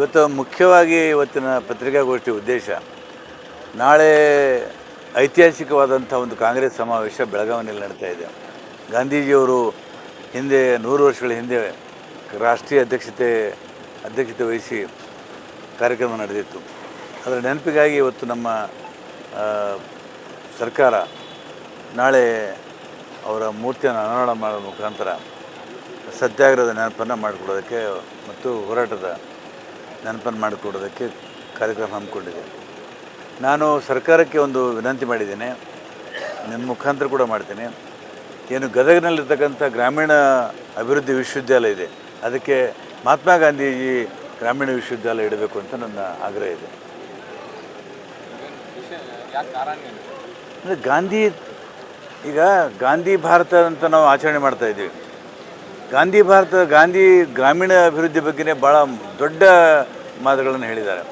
ಇವತ್ತು ಮುಖ್ಯವಾಗಿ ಇವತ್ತಿನ ಪತ್ರಿಕಾಗೋಷ್ಠಿ ಉದ್ದೇಶ, ನಾಳೆ ಐತಿಹಾಸಿಕವಾದಂಥ ಒಂದು ಕಾಂಗ್ರೆಸ್ ಸಮಾವೇಶ ಬೆಳಗಾವಿನಲ್ಲಿ ನಡೀತಾ ಇದೆ. ಗಾಂಧೀಜಿಯವರು ಹಿಂದೆ ನೂರು ವರ್ಷಗಳ ಹಿಂದೆ ರಾಷ್ಟ್ರೀಯ ಅಧ್ಯಕ್ಷತೆ ಅಧ್ಯಕ್ಷತೆ ವಹಿಸಿ ಕಾರ್ಯಕ್ರಮ ನಡೆದಿತ್ತು. ಅದರ ನೆನಪಿಗಾಗಿ ಇವತ್ತು ನಮ್ಮ ಸರ್ಕಾರ ನಾಳೆ ಅವರ ಮೂರ್ತಿಯನ್ನು ಅನಾವರಣ ಮಾಡೋ ಮುಖಾಂತರ ಸತ್ಯಾಗ್ರಹದ ನೆನಪನ್ನು ಮಾಡಿಕೊಡೋದಕ್ಕೆ ಮತ್ತು ಹೋರಾಟದ ನೆನಪನ್ನು ಮಾಡಿಕೊಡೋದಕ್ಕೆ ಕಾರ್ಯಕ್ರಮ ಹಮ್ಮಿಕೊಂಡಿದ್ದೇನೆ ನಾನು ಸರ್ಕಾರಕ್ಕೆ ಒಂದು ವಿನಂತಿ ಮಾಡಿದ್ದೇನೆ. ನಿಮ್ಮ ಮುಖಾಂತರ ಕೂಡ ಮಾಡ್ತೇನೆ. ಏನು ಗದಗಿನಲ್ಲಿರ್ತಕ್ಕಂಥ ಗ್ರಾಮೀಣ ಅಭಿವೃದ್ಧಿ ವಿಶ್ವವಿದ್ಯಾಲಯ ಇದೆ. ಅದಕ್ಕೆ ಮಹಾತ್ಮ ಗಾಂಧೀಜಿ ಗ್ರಾಮೀಣ ವಿಶ್ವವಿದ್ಯಾಲಯ ಇಡಬೇಕು ಅಂತ ನನ್ನ ಆಗ್ರಹ ಇದೆ. ಅಂದರೆ ಗಾಂಧಿ, ಈಗ ಗಾಂಧಿ ಭಾರತ ಅಂತ ನಾವು ಆಚರಣೆ ಮಾಡ್ತಾ ಇದ್ದೀವಿ. ಗಾಂಧಿ ಭಾರತ ಗಾಂಧಿ ಗ್ರಾಮೀಣ ಅಭಿವೃದ್ಧಿ ಬಗ್ಗೆನೇ ಭಾಳ ದೊಡ್ಡ ಮಾತುಗಳನ್ನು ಹೇಳಿದ್ದಾರೆ.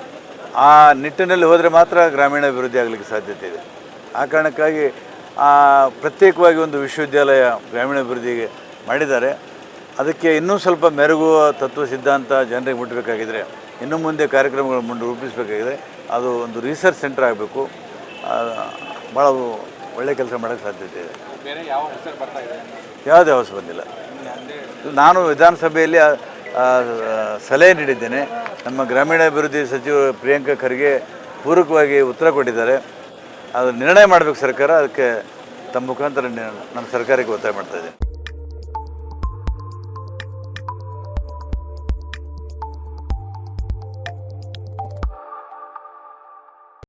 ಆ ನಿಟ್ಟಿನಲ್ಲಿ ಹೋದರೆ ಮಾತ್ರ ಗ್ರಾಮೀಣ ಅಭಿವೃದ್ಧಿ ಆಗಲಿಕ್ಕೆ ಸಾಧ್ಯತೆ ಇದೆ. ಆ ಕಾರಣಕ್ಕಾಗಿ ಆ ಪ್ರತ್ಯೇಕವಾಗಿ ಒಂದು ವಿಶ್ವವಿದ್ಯಾಲಯ ಗ್ರಾಮೀಣ ಅಭಿವೃದ್ಧಿಗೆ ಮಾಡಿದ್ದಾರೆ. ಅದಕ್ಕೆ ಇನ್ನೂ ಸ್ವಲ್ಪ ಮೆರುಗುವ ತತ್ವ ಸಿದ್ಧಾಂತ ಜನರಿಗೆ ಮುಟ್ಟಬೇಕಾಗಿದ್ರೆ ಇನ್ನು ಮುಂದೆ ಕಾರ್ಯಕ್ರಮಗಳು ಮುಂದೆ ರೂಪಿಸಬೇಕಾಗಿದೆ ಅದು ಒಂದು ರಿಸರ್ಚ್ ಸೆಂಟರ್ ಆಗಬೇಕು. ಭಾಳ ಒಳ್ಳೆಯ ಕೆಲಸ ಮಾಡೋಕ್ಕೆ ಸಾಧ್ಯತೆ ಇದೆ. ಬೇರೆ ಯಾವ ಹೆಸರು ಬರ್ತಾ ಇದೆ? ಯಾವುದೇ ಹೊಸ ಬಂದಿಲ್ಲ. ನಾನು ವಿಧಾನಸಭೆಯಲ್ಲಿ ಸಲಹೆ ನೀಡಿದ್ದೇನೆ. ನಮ್ಮ ಗ್ರಾಮೀಣಾಭಿವೃದ್ಧಿ ಸಚಿವ ಪ್ರಿಯಾಂಕ ಖರ್ಗೆ ಪೂರಕವಾಗಿ ಉತ್ತರ ಕೊಟ್ಟಿದ್ದಾರೆ. ಅದು ನಿರ್ಣಯ ಮಾಡಬೇಕು ಸರ್ಕಾರ, ಅದಕ್ಕೆ ತಮ್ಮ ಮುಖಾಂತರ ನಮ್ಮ ಸರ್ಕಾರಕ್ಕೆ ಒತ್ತಾಯ ಮಾಡ್ತಾ ಇದ್ದೀನಿ.